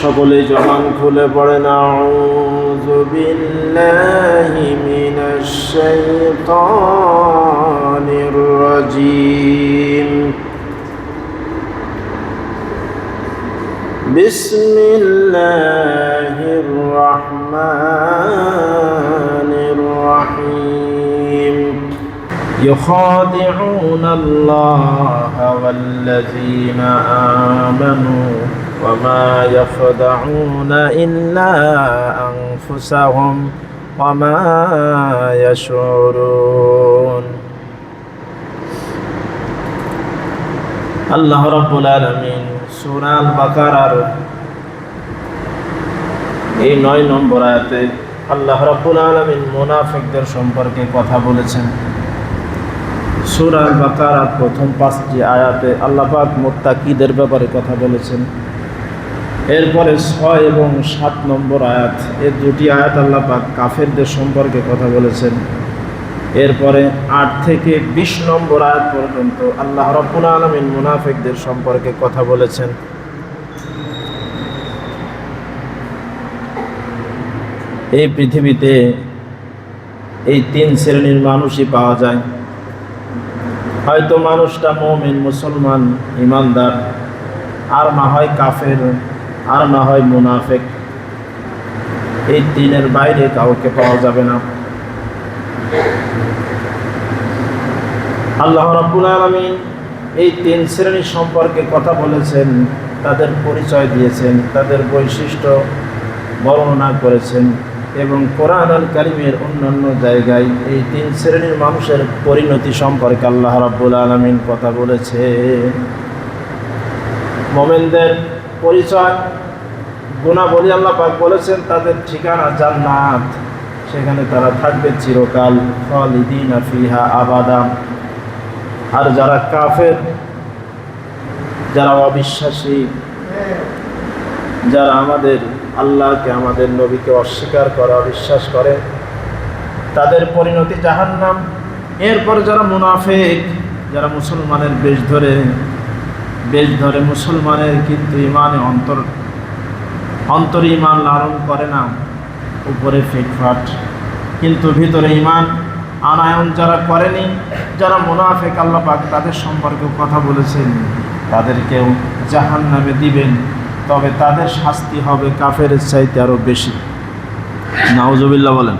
সকলে জবান খুলে পড়েন আউযু বিল্লাহি মিনাশ শাইতানির রাজিম بسم الله الرحمن الرحيم يخادعون الله والذين آمنوا وما يخدعون إلا أنفسهم وما يشعرون আল্লাহ রব্বুল আলমিন সুরাল বাকারার এই নয় নম্বর আয়াতে আল্লাহ রব্বুল আলমিন মোনাফিকদের সম্পর্কে কথা বলেছেন সুরাল বাকারার প্রথম পাঁচটি আয়াতে আল্লাপাক মোত্তাকিদের ব্যাপারে কথা বলেছেন এরপরে ছয় এবং সাত নম্বর আয়াত। এর দুটি আয়াত আল্লাপাক কাফেরদের সম্পর্কে কথা বলেছেন। এরপরে আট থেকে বিশ নম্বর আয়াত পর্যন্ত আল্লাহ রব্বুল আলমিন মুনাফিকদের সম্পর্কে কথা বলেছেন। এই পৃথিবীতে এই তিন শ্রেণির মানুষই পাওয়া যায়। হয়তো মানুষটা মমিন, মুসলমান, ইমানদার, আর না হয় কাফের। আর না হয় মুনাফেক। এই তিনের বাইরে কাউকে পাওয়া যাবে না। আল্লাহ রাব্বুল আলামিন এই তিন শ্রেণির সম্পর্কে কথা বলেছেন, তাদের পরিচয় দিয়েছেন, তাদের বৈশিষ্ট্য বর্ণনা করেছেন এবং কোরআন আল কারিমের অন্যান্য জায়গায় এই তিন শ্রেণির মানুষের পরিণতি সম্পর্কে আল্লাহ রাব্বুল আলামিন কথা বলেছে মোমেনদের পরিচয়। গুণাবলী আল্লাহ পাক বলেছেন, তাদের ঠিকানা জান্নাত। সেখানে তারা থাকবে চিরকাল। খালিদিন ফিহা আবাদাম আর যারা কাফের, যারা অবিশ্বাসী, যারা আমাদের আল্লাহকে, আমাদের নবীকে অস্বীকার করে, অবিশ্বাস করে, তাদের পরিণতি জাহান্নাম। এরপর যারা মুনাফেক, যারা মুসলমানের বেশ ধরে বেশ ধরে মুসলমানের কিন্তু ইমানে অন্তর অন্তর ইমান লালন করে না, উপরে ফিটফাট। কিন্তু ভিতরে ইমান আনায়ন যারা করেনি, যারা মুনাফেক আল্লাহ পাক তাদের সম্পর্কে কথা বলেছেন তাদেরকেও জাহান নামে দিবেন, তবে তাদের শাস্তি হবে কাফের চাইতে আরও বেশি। নাউজবিল্লা বলেন।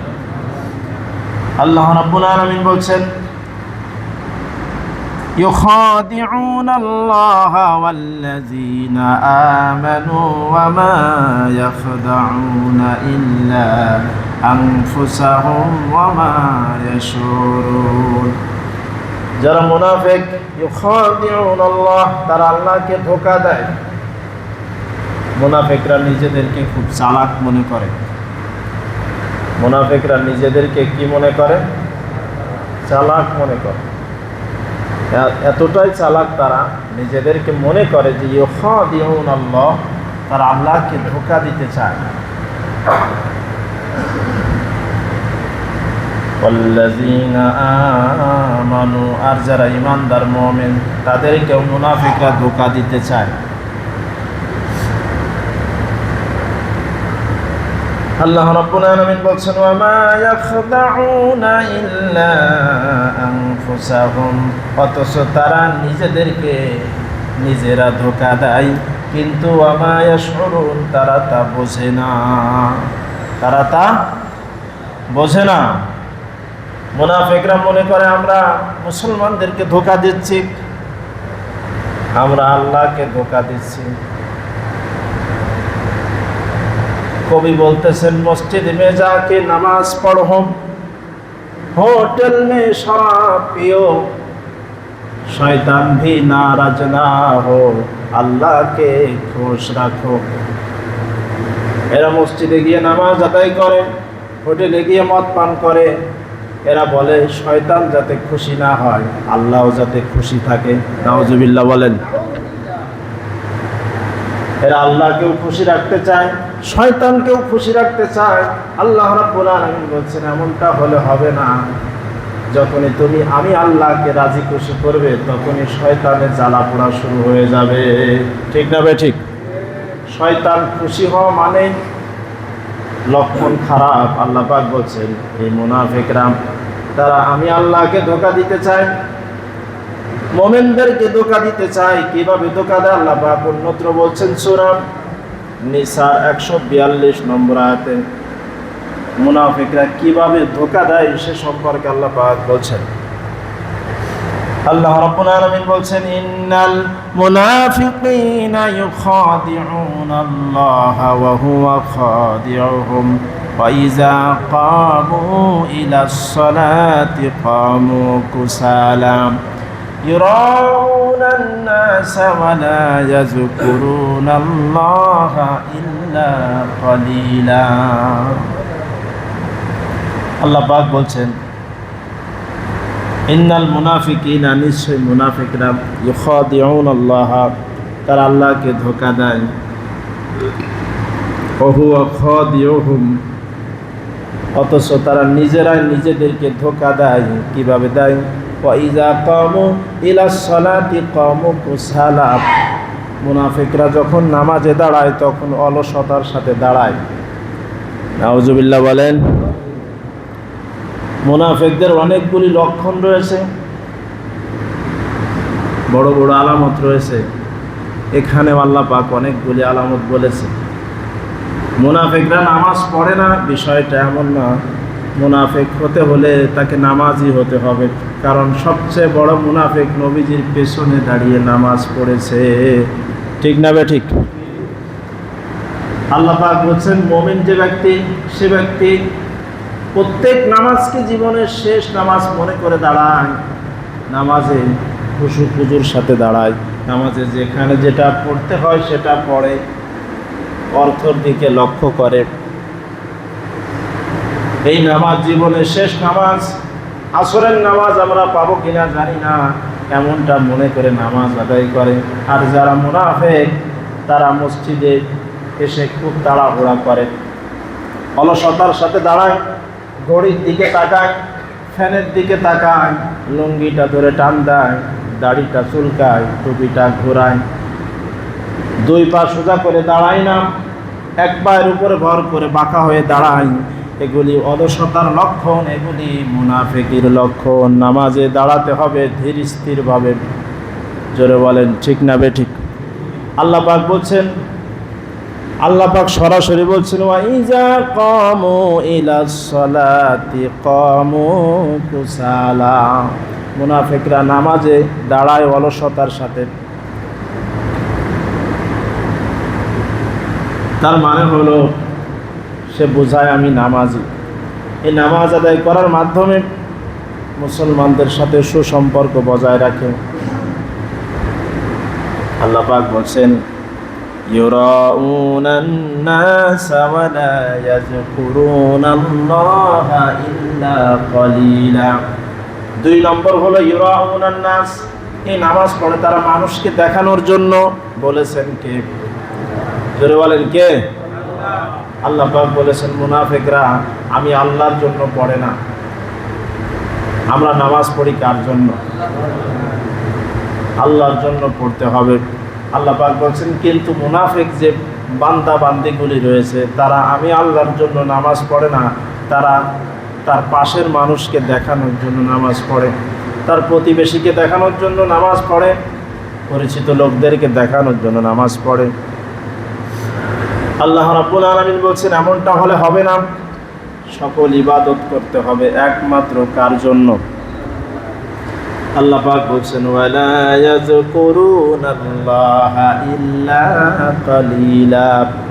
আল্লাহ রাব্বুল আলামিন বলছেন يخادعون الله والذين آمنوا وما يخدعون إلا أنفسهم وما يشعرون যারা মুনাফিক ইউখাদিউন আল্লাহ তারা আল্লাহকে ধোকা দেয় মুনাফিকরা নিজেদেরকে খুব চালাক মনে করে মুনাফিকরা নিজেদেরকে কি মনে করে চালাক মনে করে এতটাই চালাক তারা, নিজেদেরকে মনে করে যে ইহদিউন আল্লাহ তারা আল্লাহকে ধোকা দিতে চায় আর যারা ইমানদার মোমেন, তাদেরকেও মুনাফিকরা ধোকা দিতে চায় আল্লাহ রাব্বুল আলামিন বলছেন ওয়া মা ইয়াখদাউনা ইল্লা আনফুসাহুম। অথচ তারা নিজেদেরকে নিজেরা ধোকা দেয়, কিন্তু আমায় সরুন তারা তা বোঝে না। তারা তা বোঝে না। মুনাফিকরা মনে করে, আমরা মুসলমানদেরকে ধোকা দিচ্ছি, আমরা আল্লাহকে ধোকা দিচ্ছি। কবি বলতেছেন, মসজিদ মে যাকে নামাজ পড়ো। হোটেল মে শরাব পিও। শয়তান ভি নারাজ না হো। আল্লাহকে খুশ রাখো। এরা মসজিদে গিয়ে নামাজ আদায় করে, হোটেলে গিয়ে মদ পান করে। এরা বলে, শয়তান যাতে খুশি না হয় আল্লাহও যাতে খুশি থাকে। নওয়াজবিল্লা বলেন। এরা আল্লাহকেও খুশি রাখতে চায়। শয়তানকেও খুশি রাখতে চায়, আল্লাহ রাব্বুল আলামিন বলছেন, এমনটা হলে হবে না। যখনই তুমি, আমি আল্লাহকে রাজি খুশি করবে, তখনই শয়তানের জ্বালা পোড়া শুরু হয়ে যাবে। ঠিক না বে ঠিক। শয়তান খুশি হওয়া মানে লক্ষণ খারাপ, আল্লাহ পাক বলছেন, এই মুনাফিকরাম তারা আমি আল্লাহকে ধোকা দিতে চাই মোমেনদেরকে ধোকা দিতে চাই কীভাবে ধোকা দেয়? আল্লাহ পাক অন্যত্র বলছেন সুরাম নিসা একশো বিয়াল্লিশ নম্বর আয়াতে মুনাফিকরা কীভাবে ধোকা দেয় সে সম্পর্কে আল্লাহ পাক বলছেন। আল্লাহ রাব্বুল আলামিন বলছেন, ইন্নাল মুনাফিকিনা ইউখাদিউনা আল্লাহ ওয়া হুয়া খাদিউহুম ইযা কামু ইলাস সালাতি কামু কুসালা يراءون الناس ولا يذكرون الله إلا قليلا আল্লাহ পাক বলছেন ইন্নাল মুনাফিকিনা নিশ্চয় মুনাফিকরা ইউখাদিউন আল্লাহ তারা আল্লাহকে ধোকা দেয় ওহু খাদিউহুম অথচ তারা নিজেরাই নিজেদেরকে ধোকা দেয় কিভাবে দেয় ওয়াইজা কামু ইলা সলাতি কামু কুসালা। মুনাফিকরা যখন নামাজে দাঁড়ায়, তখন অলসতার সাথে দাঁড়ায়। নাউজুবিল্লাহ বলেন, মুনাফিকদের অনেকগুলি লক্ষণ রয়েছে। বড় বড় আলামত রয়েছে। এখানে আল্লাহ পাক অনেকগুলি আলামত বলেছে। মুনাফিকরা নামাজ পড়ে না, বিষয়টা এমন না। মুনাফেক হতে হলে তাকে নামাজই হতে হবে। কারণ সবচেয়ে বড় মুনাফিক নবীজির পেছনে দাঁড়িয়ে নামাজ পড়েছে। ঠিক না বে ঠিক? আল্লাপাক বলছেন, মোমিন যে ব্যক্তি, সে ব্যক্তি প্রত্যেক নামাজকে জীবনের শেষ নামাজ মনে করে দাঁড়ায়, নামাজে খুশু পুজোর সাথে দাঁড়ায়, নামাজে যেখানে যেটা পড়তে হয় সেটা পড়ে, অর্থর দিকে লক্ষ্য করে। এই নামাজ জীবনের শেষ নামাজ আসরের নামাজ আমরা পাবো কিনা জানি না। এমনটা মনে করে নামাজ আদায় করে। আর যারা মুনাফেক, তারা মসজিদে এসে খুব তাড়াহুড়া করে। অলসতার সাথে দাঁড়ায়, ঘড়ির দিকে তাকায়, ফ্যানের দিকে তাকায়, লুঙ্গিটা ধরে টান দেয়, দাড়িটা চুলকায়, টুপিটা ঘোরায়। দুই পা সোজা করে দাঁড়ায় না, এক পায়ের উপরে ভর করে বাঁকা হয়ে দাঁড়ায়। এগুলি অলসতার লক্ষণ, এগুলি মুনাফেকির লক্ষণ। নামাজে দাঁড়াতে হবে, ধীর স্থিরভাবে। জোরে বলেন, ঠিক না বে ঠিক? বলছেন, আল্লাহ পাক সরাসরি বলছেন ওয়াইজা কামু ইলা সলাতি কুসালা। মুনাফিকরা নামাজে দাঁড়ায় অলসতার সাথে। তার মানে হলো সে বোঝায় আমি নামাজি এই নামাজ আদায় করার মাধ্যমে মুসলমানদের সাথে সুসম্পর্ক বজায় রাখে আল্লাহ পাক বলছেন يراءون الناس ولا يذكرون الله إلا قليلا দুই নম্বর হলো ইউরাউন নাস এই নামাজ পড়ে তারা মানুষকে দেখানোর জন্য বলেছেন কে জোরে বলেন কে আল্লাহ পাক বলেছেন, মুনাফিকরা, আমি আল্লাহর জন্য পড়ে না। আমরা নামাজ পড়ি কার জন্য? আল্লাহর জন্য পড়তে হবে। আল্লাহ পাক বলছেন, কিন্তু মুনাফিক যে বান্দা বান্দিগুলি রয়েছে, তারা আমি আল্লাহর জন্য নামাজ পড়ে না। তারা তার পাশের মানুষকে দেখানোর জন্য নামাজ পড়ে। তার প্রতিবেশীকে দেখানোর জন্য নামাজ পড়ে। পরিচিত লোকদেরকে দেখানোর জন্য নামাজ পড়ে। আল্লাহ রাব্বুল আলামিন বলছেন, এমনটা হলে হবে না। সকল ইবাদত করতে হবে একমাত্র কার জন্য? আল্লাহ পাক বলছেন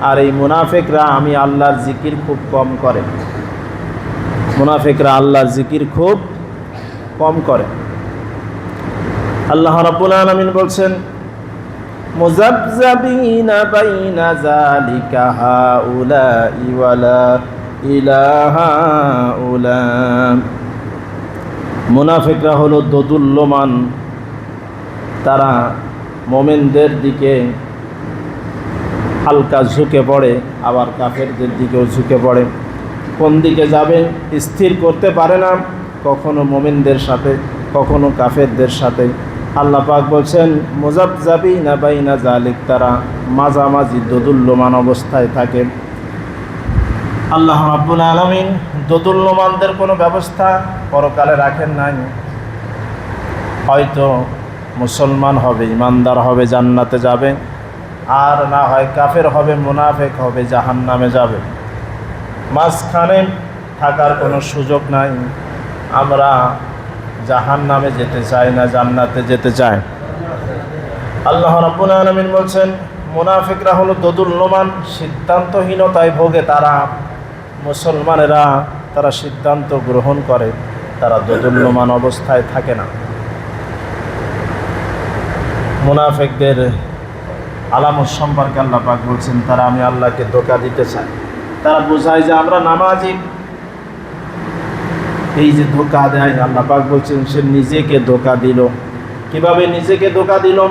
আর এই মুনাফেকরা, আমি আল্লাহর জিকির খুব কম করে। মুনাফিকরা আল্লাহর জিকির খুব কম করে। আল্লাহ রাব্বুল আলামিন বলছেন মুজাবজাবিনা বাইনা যালিকা হাউলাই ওয়ালা ইলাহা উলা মুনাফিকরা হলো দোদুল্যমান। তারা মোমেনদের দিকে হালকা ঝুঁকে পড়ে, আবার কাফেরদের দিকেও ঝুঁকে পড়ে। কোন দিকে যাবে, স্থির করতে পারে না। কখনো মোমেনদের সাথে, কখনো কাফেরদের সাথে। আল্লাহ পাক বলছেন, মোজাব যাবি না বাই না জালিক তারা মাঝামাঝি দোদুল্যমান অবস্থায় থাকে। আল্লাহ রাব্বুল আলমিন দোদুল্যমানদের কোনো ব্যবস্থা পরকালে রাখেন নাই। হয়তো মুসলমান হবে, ইমানদার হবে, জান্নাতে যাবে। আর না হয় কাফের হবে, মুনাফেক হবে জাহান নামে যাবে। মাঝখানে থাকার কোনো সুযোগ নাই। আমরা জাহান নামে যেতে চায় না, জান্নাতে যেতে চায়। আল্লাহ রাব্বুল আলমিন বলছেন, মুনাফিকরা হলো দোদুল্যমান সিদ্ধান্তহীনতায় ভোগে তারা। মুসলমানেরা, তারা সিদ্ধান্ত গ্রহণ করে, তারা দোদুল্যমান অবস্থায় থাকে না। মুনাফেকদের আলামত সম্পর্কে আল্লাহ পাক বলছেন, তারা আমি আল্লাহকে ধোকা দিতে চাই। তারা বোঝায় যে আমরা নামাজি এই যে ধোকা দেয়, আল্লাহ পাক বলছেন, সে নিজেকে ধোকা দিল। কীভাবে নিজেকে ধোকা দিল?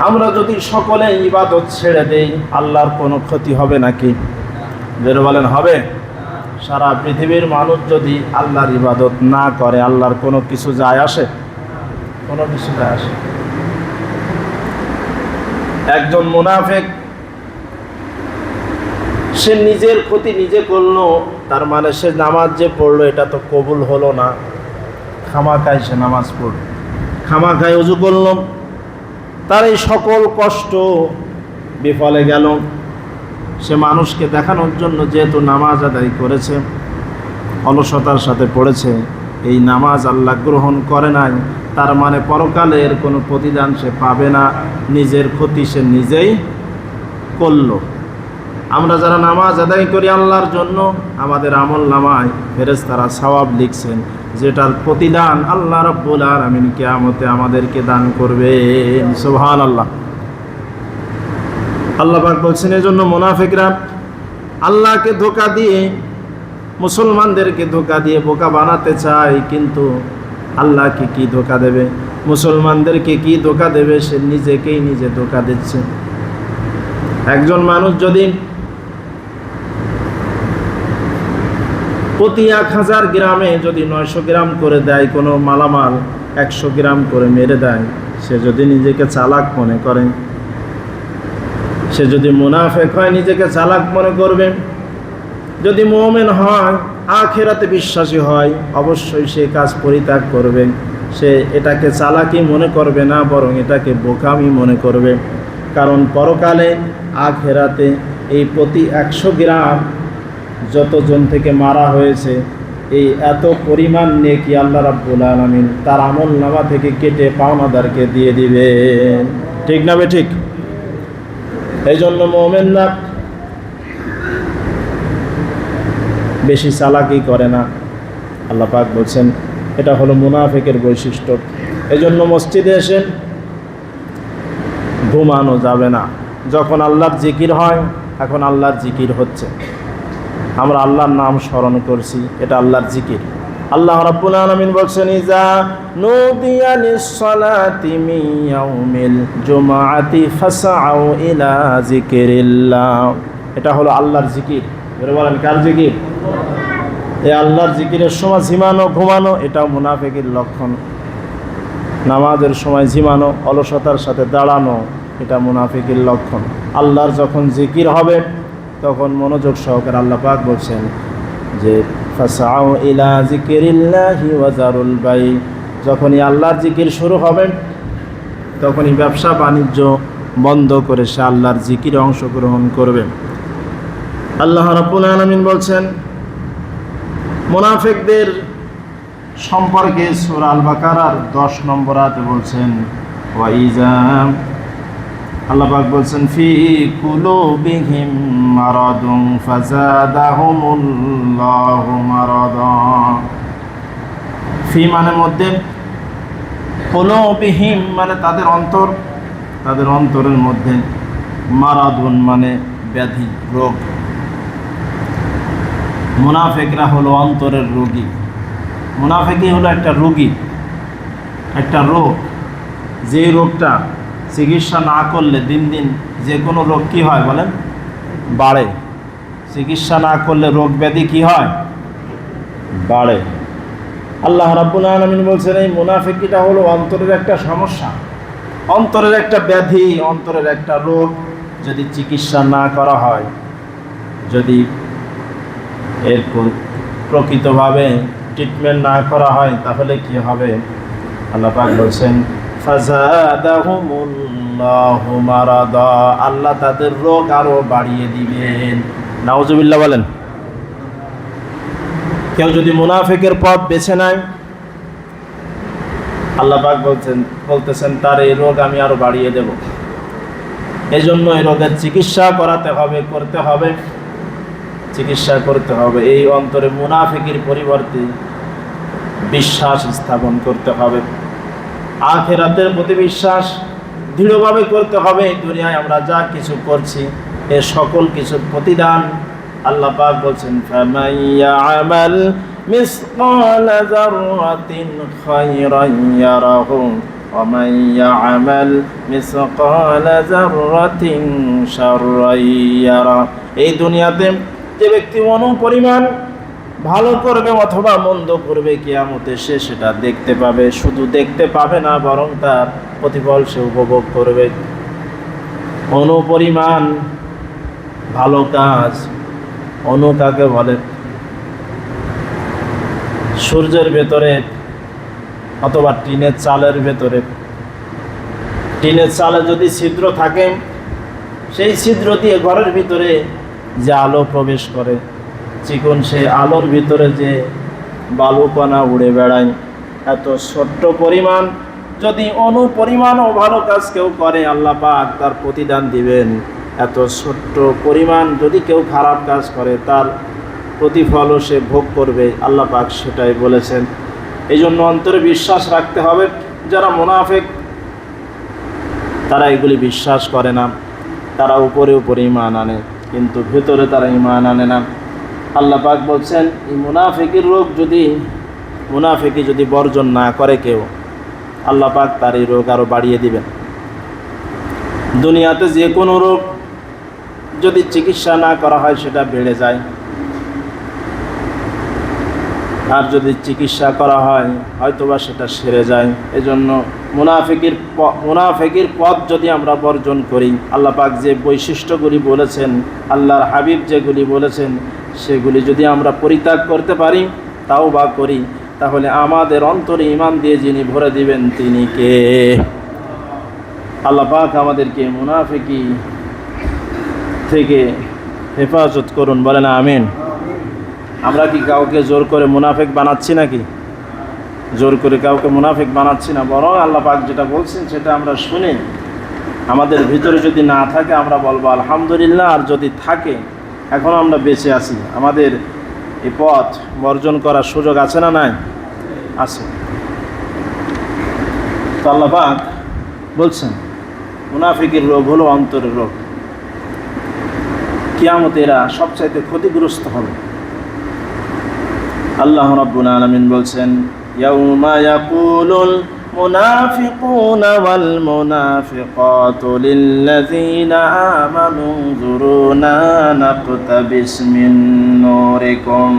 আমরা যদি সকলে ইবাদত ছেড়ে দেই, আল্লাহর কোনো ক্ষতি হবে নাকি? বেরো বলেন, হবে। সারা পৃথিবীর মানুষ যদি আল্লাহর ইবাদত না করে, আল্লাহর কোনো কিছু যায় আসে? কোনো কিছু যায় আসে। একজন মুনাফেক সে নিজের ক্ষতি নিজে করল তার মানে সে নামাজ যে পড়ল এটা তো কবুল হলো না। খামাকায় সে নামাজ পড়ল। খামাকায় উজু করল। তার এই সকল কষ্ট বিফলে গেল। সে মানুষকে দেখানোর জন্য যেহেতু নামাজ আদায় করেছে অলসতার সাথে পড়েছে এই নামাজ আল্লাহ গ্রহণ করে নাই তার মানে পরকালের কোনো প্রতিদান সে পাবে না নিজের ক্ষতি সে নিজেই করল। আমরা যারা নামাজ আদায় করি আল্লাহর জন্য, আমাদের আমল নামায় ফেরেজ তারা সওয়াব লিখছেন, যেটার প্রতিদান আল্লাহ রব্বুল আলমিন কেয়ামতে আমাদেরকে দান করবেন। সোহান আল্লাহ আল্লাহ পাক বলছেন, এজন্য মোনাফিকরা আল্লাহকে ধোকা দিয়ে, মুসলমানদেরকে ধোকা দিয়ে বোকা বানাতে চায়, কিন্তু আল্লাহকে কি ধোকা দেবে? মুসলমানদেরকে কি ধোকা দেবে? সে নিজেকেই নিজে ধোকা দিচ্ছে। একজন মানুষ যদি প্রতি এক হাজার গ্রামে যদি নয়শো গ্রাম করে দেয়, কোনো মালামাল একশো গ্রাম করে মেরে দেয়, সে যদি নিজেকে চালাক মনে করে। সে যদি মুনাফেক হয়, নিজেকে চালাক মনে করবে। যদি মোমেন হয়, আখেরাতে বিশ্বাসী হয়, অবশ্যই সে কাজ পরিত্যাগ করবে। সে এটাকে চালাকি মনে করবে না, বরং এটাকে বোকামি মনে করবে। কারণ পরকালে, আখেরাতে এই প্রতি একশো গ্রাম যতজন থেকে মারা হয়েছে, এই এত পরিমাণ নেকি আল্লাহ রাব্বুল আলমিন তার আমল নামা থেকে কেটে পাওনাদারকে দিয়ে দিবেন ঠিক না ঠিক এই জন্য মোমেনরা বেশি চালাকি করে না। আল্লাহ পাক বলছেন, এটা হলো মুনাফেকের বৈশিষ্ট্য। এই জন্য মসজিদে এসে ঘুমানো যাবে না। যখন আল্লাহর জিকির হয়, এখন আল্লাহর জিকির হচ্ছে। আমরা আল্লাহর নাম স্মরণ করছি, এটা আল্লাহর জিকির। আল্লাহ রাব্বুল আলামিন বলছেন, ইজা নুদিয়া লিস-সালাতি ইয়াউমিল জুমআতি ফাসআউ ইলা যিকিরিল্লাহ। এটা হলো আল্লাহর জিকির। এবারে বলেন, কার জিকির? এই আল্লাহর জিকিরের সময় ঝিমানো, ঘুমানো, এটা মুনাফিকের লক্ষণ। নামাজের সময় ঝিমানো, অলসতার সাথে দাঁড়ানো, এটা মুনাফিকের লক্ষণ। আল্লাহর যখন জিকির হবে তখন মনোযোগ সহকারে আল্লাহ পাক বলছেন যে, ফাসাউ ইলা বাই। যখনই আল্লাহর জিকির শুরু হবে, তখনই ব্যবসা বাণিজ্য বন্ধ করে সে আল্লাহর জিকিরে অংশগ্রহণ করবে। আল্লাহ রাব্বুল আলামিন বলছেন, মুনাফিকদের সম্পর্কে সূরা আল বাকারার 10 নম্বর আয়াতে বলছেন ওয়াইজা আল্লাহ পাক বলছেন, ফি মারাদুন ফাজাদাহুমুল্লাহু মারাদা ফি মানে মধ্যে কুলুবিহিম মানে তাদের অন্তর, তাদের অন্তরের মধ্যে মারাদুন মানে ব্যাধি, রোগ। মুনাফেকরা হলো অন্তরের রোগী। মুনাফেকই হলো একটা রোগী, একটা রোগ। যে রোগটা চিকিৎসা না করলে দিন দিন যে কোনো রোগ কী হয় বলেন? বাড়ে। চিকিৎসা না করলে রোগ ব্যাধি কী হয়? বাড়ে। আল্লাহ রাব্বুল আলামিন বলছেন, এই মুনাফিকিটা হলো অন্তরের একটা সমস্যা। অন্তরের একটা ব্যাধি, অন্তরের একটা রোগ যদি চিকিৎসা না করা হয়, যদি এর প্রকৃতভাবে ট্রিটমেন্ট না করা হয়, তাহলে কি হবে? আল্লাহ বলছেন আল্লাহ তাদের রোগ আরও বাড়িয়ে দিবেন। নাউজুবিল্লাহ বলেন, কেউ যদি মুনাফিকের পথ বেছে নেয়, আল্লাহ পাক বলছেন, বলতেছেন, তার এই রোগ আমি আরও বাড়িয়ে দেব। এই জন্য এই রোগের চিকিৎসা করাতে হবে, করতে হবে, চিকিৎসা করতে হবে। এই অন্তরে মুনাফিকের পরিবর্তে বিশ্বাস স্থাপন করতে হবে। আখেরাতের প্রতি বিশ্বাস দৃঢ়ভাবে করতে হবে। দুনিয়ায় আমরা যা কিছু করছি, এ সকল কিছুর প্রতিদান আল্লাহ পাক বলছেন এই দুনিয়াতে যে ব্যক্তি অনুপরিমাণ ভালো করবে অথবা মন্দ করবে, কিয়ামতে সে সেটা দেখতে পাবে। শুধু দেখতে পাবে না, বরং তার প্রতিফল সে উপভোগ করবে। অনুপরিমাণ ভালো কাজ, অনু কাকে বলে? সূর্যের ভেতরে অথবা টিনের চালের ভেতরে। টিনের চালে যদি ছিদ্র থাকে, সেই ছিদ্র দিয়ে ঘরের ভিতরে যে আলো প্রবেশ করে। চিকন সেই আলোর ভিতরে যে বালুকণা উড়ে বেড়ায়। এত ছোট্ট পরিমাণ, যদি অনুপরিমাণও ভালো কাজ কেউ করে, আল্লাহ পাক তার প্রতিদান দিবেন। এত ছোট্ট পরিমাণ যদি কেউ খারাপ কাজ করে, তার প্রতিফলও সে ভোগ করবে, আল্লাহ পাক সেটাই বলেছেন। এই জন্য অন্তরে বিশ্বাস রাখতে হবে, যারা মুনাফেক, তারা এগুলি বিশ্বাস করে না। তারা উপরে উপরে ইমান আনে, কিন্তু ভেতরে তারা ইমান আনে না। আল্লাহ পাক বলছেন, এই মুনাফিকির রোগ যদি মুনাফিকি যদি বর্জন না করে কেউ, আল্লাহ পাক তার এই রোগ আরও বাড়িয়ে দিবেন। দুনিয়াতে যে কোনো রোগ যদি চিকিৎসা না করা হয় সেটা বেড়ে যায়। আর যদি চিকিৎসা করা হয়, হয়তোবা সেটা সেরে যায়। এজন্য মুনাফিকির মুনাফিকির পথ যদি আমরা বর্জন করি, আল্লাহ পাক যে বৈশিষ্ট্যগুলি বলেছেন, আল্লাহর হাবিব যেগুলি বলেছেন, সেগুলি যদি আমরা পরিত্যাগ করতে পারি তাও বা করি, তাহলে আমাদের অন্তরে ইমান দিয়ে যিনি ভরে দিবেন, তিনি কে? আল্লাহ পাক আমাদেরকে মুনাফিকি থেকে হেফাজত করুন, বলেন আমিন। আমরা কি কাউকে জোর করে মুনাফেক বানাচ্ছি নাকি? জোর করে কাউকে মুনাফেক বানাচ্ছি না, বরং আল্লাহ পাক যেটা বলছেন সেটা আমরা শুনি। আমাদের ভিতরে যদি না থাকে, আমরা বলব আলহামদুলিল্লাহ, আর যদি থাকে এখনও আমরা বেঁচে আছি। আমাদের এই পথ বর্জন করার সুযোগ আছে না নাই? আছে। তো আল্লাহ পাক বলছেন, মুনাফিকের রোগ হলো অন্তরের রোগ। কিয়ামতে এরা সবচাইতে ক্ষতিগ্রস্ত হবে। আল্লাহ রাব্বুল আলামিন বলছেন, ইয়াউমা ইয়াকুলুল মুনাফিকুন ওয়াল মুনাফিকাতু লিল্লাযীনা আমানু যুরুনা নাকতাবিস মিন নূরিকুম।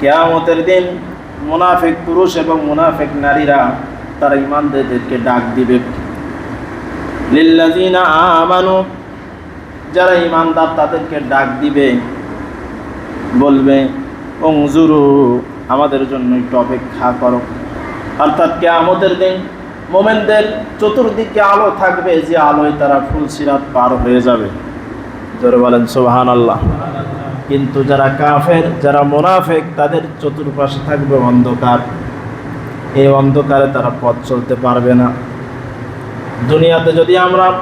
কিয়ামতের দিন মুনাফিক পুরুষ এবং মুনাফিক নারীরা তারা ইমানদারদেরকে ডাক দিবে। লিল্লাযীনা আমানু, যারা ইমানদার তাদেরকে ডাক দিবে, বলবে অংজুরু, আমাদের জন্য একটু অপেক্ষা করো। অর্থাৎ কেয়ামতের দিন মোমেনদের চতুর্দিকে আলো থাকবে, যে আলোয় তারা ফুল ফুলসিরাত পার হয়ে যাবে। জোরে বলেন সোহান আল্লাহ কিন্তু যারা কাফের, যারা মোনাফেক, তাদের চতুর্পাশে থাকবে অন্ধকার। এই অন্ধকারে তারা পথ চলতে পারবে না। দুনিয়াতে যদি আমরা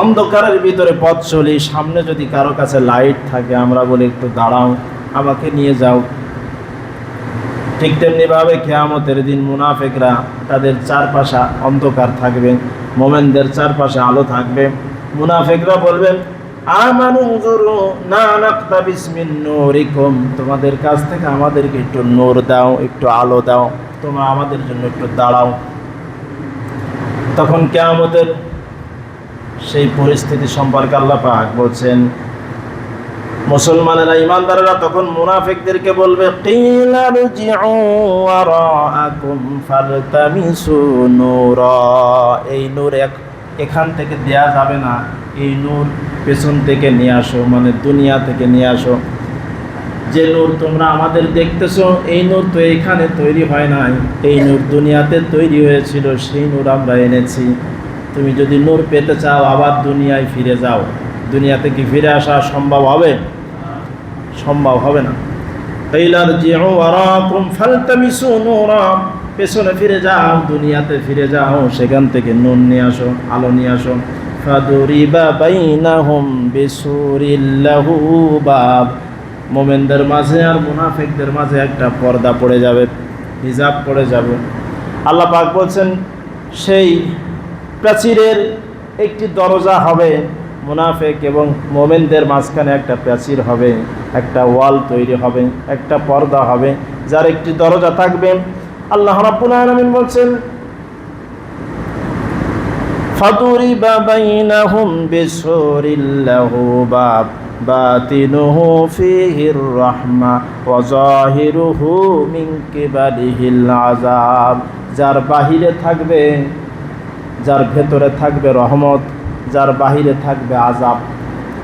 অন্ধকারের ভিতরে পথ চলি, সামনে যদি কারও কাছে লাইট থাকে, আমরা বলি একটু দাঁড়াও, আমাকে নিয়ে যাও। ঠিক তেমনিভাবে কেয়ামতের দিন মুনাফেকরা তাদের চারপাশে অন্ধকার থাকবে, মোমেনদের চারপাশে আলো থাকবে। মুনাফেকরা বলবেন তোমাদের কাছ থেকে আমাদেরকে একটু নূর দাও, একটু আলো দাও, তোমরা আমাদের জন্য একটু দাঁড়াও। তখন কেয়ামতের সেই পরিস্থিতি সম্পর্কে আল্লাহ পাক বলছেন, মুসলমানেরা ইমানদারেরা তখন মুনাফিকদেরকে বলবে, "কিলা রুজিউ ওয়ারাআকুম ফালতামিসু নূরা। এই নূর এখান থেকে দেয়া যাবে না, এই নূর পেছন থেকে নিয়ে আসো মানে দুনিয়া থেকে নিয়ে আসো। যে নূর তোমরা আমাদের দেখতেছো, এই নূর তো এখানে তৈরি হয় নাই, এই নূর দুনিয়াতে তৈরি হয়েছিল, সেই নূর আমরা এনেছি। তুমি যদি নূর পেতে চাও, আবার দুনিয়ায় ফিরে যাও। দুনিয়াতে কি ফিরে আসা সম্ভব হবে? সম্ভব হবে না। এইলার জিউ ওয়ারাকুম ফালতামিসু নূরা। পেছনে ফিরে যাও, দুনিয়াতে ফিরে যাও, সেখান থেকে নুন নিয়ে আসো, আলো নিয়ে আসো। ফাদুরিবা বাইনাহুম বিসুরিল্লাহু বাব। মোমেনদের মাঝে আর মুনাফিকদের মাঝে একটা পর্দা পড়ে যাবে, হিজাব পড়ে যাবে। আল্লাহ বলছেন, সেই প্রাচীরের একটি দরজা হবে মুনাফেক এবং মোমেনদের মাঝখানে একটা প্রাচীর হবে একটা ওয়াল তৈরি হবে একটা পর্দা হবে যার একটি দরজা থাকবে আল্লাহ রাব্বুল আলামিন বলছেন فضرب بينهم بسور له باب باطنه فيه الرحمة وظاهره من قبله العذاب যার বাহিরে থাকবে যার ভেতরে থাকবে রহমত, যার বাহিরে থাকবে আজাব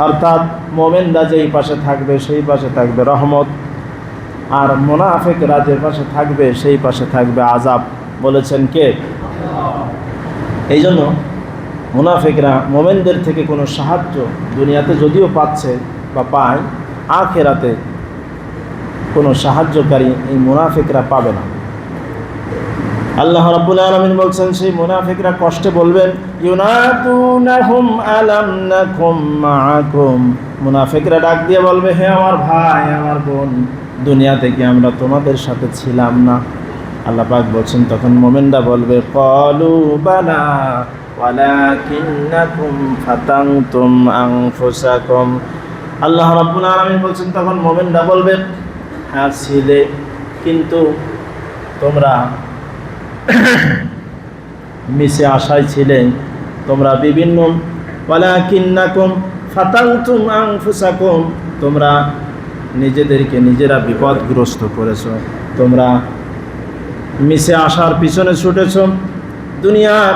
অর্থাৎ মোমেনরা যেই পাশে থাকবে, সেই পাশে থাকবে রহমত। আর মোনাফেকরা যে পাশে থাকবে, সেই পাশে থাকবে আজাব বলেছেন কে? এই জন্য মুনাফেকরা মোমেনদের থেকে কোনো সাহায্য দুনিয়াতে যদিও পাচ্ছে বা পায়, আখেরাতে কোনো সাহায্যকারী এই মুনাফেকরা পাবে না। আল্লাহ রাব্বুল আলামিন বলছেন, সেই মুনাফিকরা কষ্টে বলবেন, ইউনাতুনাহুম আলাম নাকুম মাআকুম। মুনাফিকরা ডাক দিয়ে বলবে, হে আমার ভাই, আমার বোন, দুনিয়া থেকে আমরা তোমাদের সাথে ছিলাম না। আল্লাহ পাক বলছেন, তখন মোমেনরা বলবে, কলু বালা ওয়ালাকিন্নাকুম ফাতানতুম আনফুসাকুম। আল্লাহ রাব্বুল আলামিন বলছেন, তখন মোমেনরা বলবে হ্যাঁ ছিলে কিন্তু তোমরা মিশে আশায় ছিলেন তোমরা বিভিন্ন তোমরা নিজেদেরকে নিজেরা বিপদগ্রস্ত করেছ। তোমরা মিশে আসার পিছনে ছুটেছ। দুনিয়ার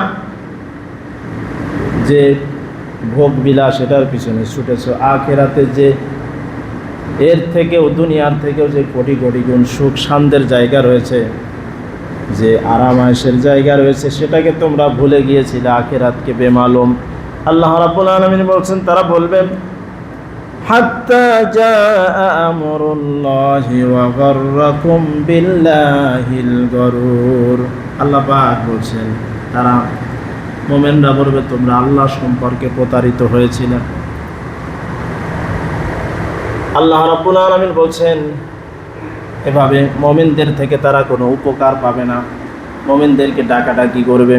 যে ভোগ বিলাস এটার পিছনে ছুটেছ। আখেরাতে যে এর থেকেও, দুনিয়ার থেকেও যে কোটি কোটি গুণ সুখ, শান্তের জায়গা রয়েছে যে আরাম আয়েসের জায়গা রয়েছে, সেটাকে তোমরা ভুলে গিয়েছিলে, আখেরাতকে বেমালুম। আল্লাহ রাব্বুল আলামিন বলছেন, তারা বলবেন গরুর। আল্লাহ বলছেন, তারা বলবে, তোমরা আল্লাহ সম্পর্কে প্রতারিত হয়েছিলে। আল্লাহ রাব্বুল আলামিন বলছেন এভাবে মোমেনদের থেকে তারা কোনো উপকার পাবে না। মোমেনদেরকে ডাকাডাকি করবে,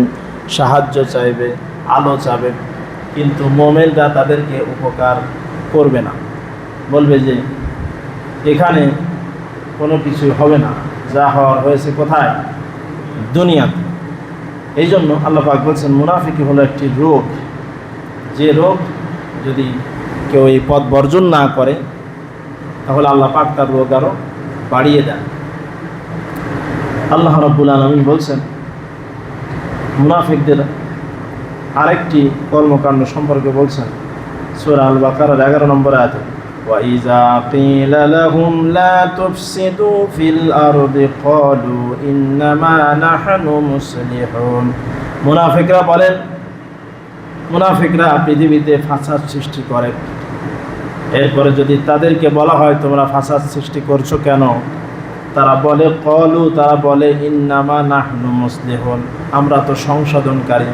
সাহায্য চাইবে, আলো চাবে, কিন্তু মোমেনরা তাদেরকে উপকার করবে না। বলবে যে, এখানে কোনো কিছু হবে না, যা হওয়ার হয়েছে কোথায়? দুনিয়াতে। এই জন্য আল্লাহ পাক বলছেন, মুনাফিকি হলো একটি রোগ। যে রোগ যদি কেউ এই পথ বর্জন না করে, তাহলে আল্লাহ পাক তার রোগ আরও বাড়িয়ে দেন আল্লাহ রব্বুল আলমিন বলছেন মুনাফিকদের আরেকটি কর্মকাণ্ড সম্পর্কে বলছেন সুরা আল বাকার এগারো নম্বর আয়াতে وإذا قيل لهم لا تفسدوا في الأرض قالوا إنما نحن مصلحون মুনাফিকরা বলেন মুনাফিকরা পৃথিবীতে ফাসাদ সৃষ্টি করে এরপরে যদি তাদেরকে বলা হয়, তোমরা ফাসাদ সৃষ্টি করছ কেন? তারা বলে, কলু, তারা বলে, ইন্নামা নাহনু মুসলিহন। আমরা তো সংশোধনকারী।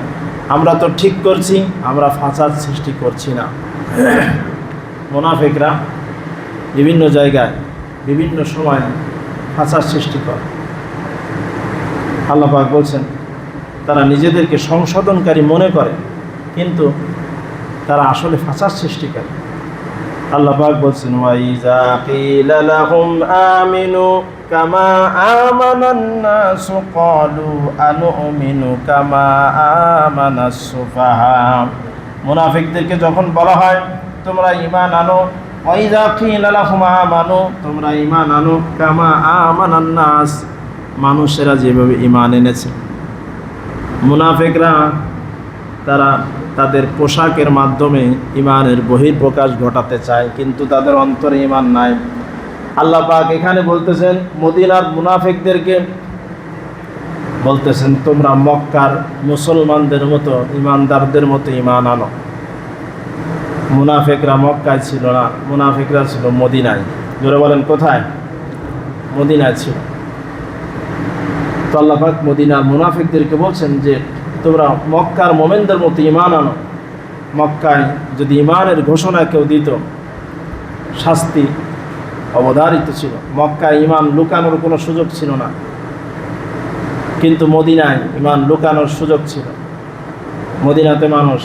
আমরা তো ঠিক করছি, আমরা ফাসাদ সৃষ্টি করছি না। মোনাফেকরা বিভিন্ন জায়গায়, বিভিন্ন সময় ফাঁসার সৃষ্টি করে। আল্লাপাক বলছেন, তারা নিজেদেরকে সংশোধনকারী মনে করে, কিন্তু তারা আসলে ফাঁসার সৃষ্টিকারী আল্লাপাক বলছেন ওয়াইজা কিলা লাহুম আমিনু কামা আমানান নাসু ক্বালু আনুমিনু কামা আমানাস সুফাহা। মুনাফিকদেরকে যখন বলা হয়, তোমরা ঈমান আনো। ওয়াইজা কিলা লাহুম আমানু। তোমরা ঈমান আনো। কামা আমানান নাস মানুষেরা যেভাবে ঈমান এনেছে। মুনাফিকরা তারা তাদের পোশাকের মাধ্যমে ইমানের বহিঃপ্রকাশ ঘটাতে চায়, কিন্তু তাদের অন্তরে ইমান নাই। আল্লাহ পাক এখানে বলতেছেন, মদিনার মুনাফিকদেরকে বলতেছেন, তোমরা মক্কার মুসলমানদের মতো ইমানদারদের মতো ইমান আনো। মুনাফিকরা মক্কায় ছিল না, মুনাফিকরা ছিল মদিনায়। জোরে বলেন, কোথায়? মদিনায় ছিল। তো আল্লাহ পাক মদিনার মুনাফিকদেরকে বলছেন যে তোমরা মক্কার মোমেনদের মতো ইমান আনো। মক্কায় যদি ইমানের ঘোষণা কেউ দিত, শাস্তি অবধারিত ছিল। মক্কায় ইমান লুকানোর কোনো সুযোগ ছিল না। কিন্তু মদিনায় ইমান লুকানোর সুযোগ ছিল। মদিনাতে মানুষ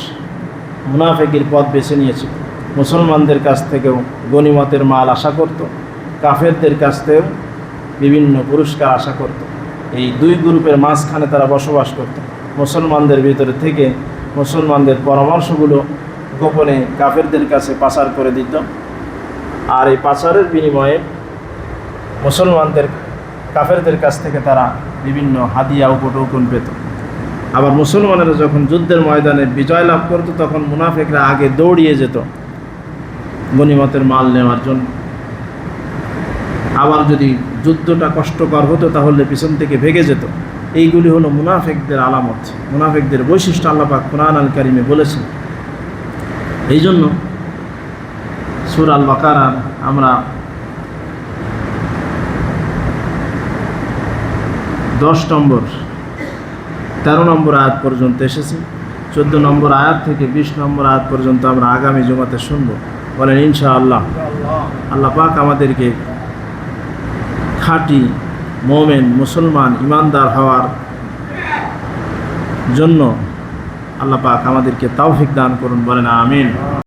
মুনাফেকির পথ বেছে নিয়েছিল। মুসলমানদের কাছ থেকেও গনিমতের মাল আশা করত। কাফেরদের কাছ থেকেও বিভিন্ন পুরস্কার আশা করত। এই দুই গ্রুপের মাঝখানে তারা বসবাস করত। মুসলমানদের ভিতরে থেকে মুসলমানদের পরামর্শগুলো গোপনে কাফেরদের কাছে পাচার করে দিত। আর এই পাচারের বিনিময়ে মুসলমানদের, কাফেরদের কাছ থেকে তারা বিভিন্ন হাদিয়া উপটোকন পেত। আবার মুসলমানেরা যখন যুদ্ধের ময়দানে বিজয় লাভ করতো, তখন মুনাফেকরা আগে দৌড়িয়ে যেত গনিমতের মাল নেওয়ার জন্য। আবার যদি যুদ্ধটা কষ্টকর হতো, তাহলে পিছন থেকে ভেগে যেত। এইগুলি হলো মুনাফেকদের আলামত, মুনাফেকদের বৈশিষ্ট্য আল্লাপাক কোরআন আল কারিমে বলেছেন। এই জন্য সুর আল বাকারার আমরা দশ নম্বর, তেরো নম্বর আয়াত পর্যন্ত এসেছি। চোদ্দ নম্বর আয়াত থেকে বিশ নম্বর আয়াত পর্যন্ত আমরা আগামী জমাতে শুনব। বলেন ইনশা আল্লাহ আল্লাহ পাক আমাদেরকে খাঁটি মোমেন মুসলমান ইমানদার হওয়ার জন্য আল্লাপাক আমাদেরকে তৌফিক দান করুন বলেন আমিন।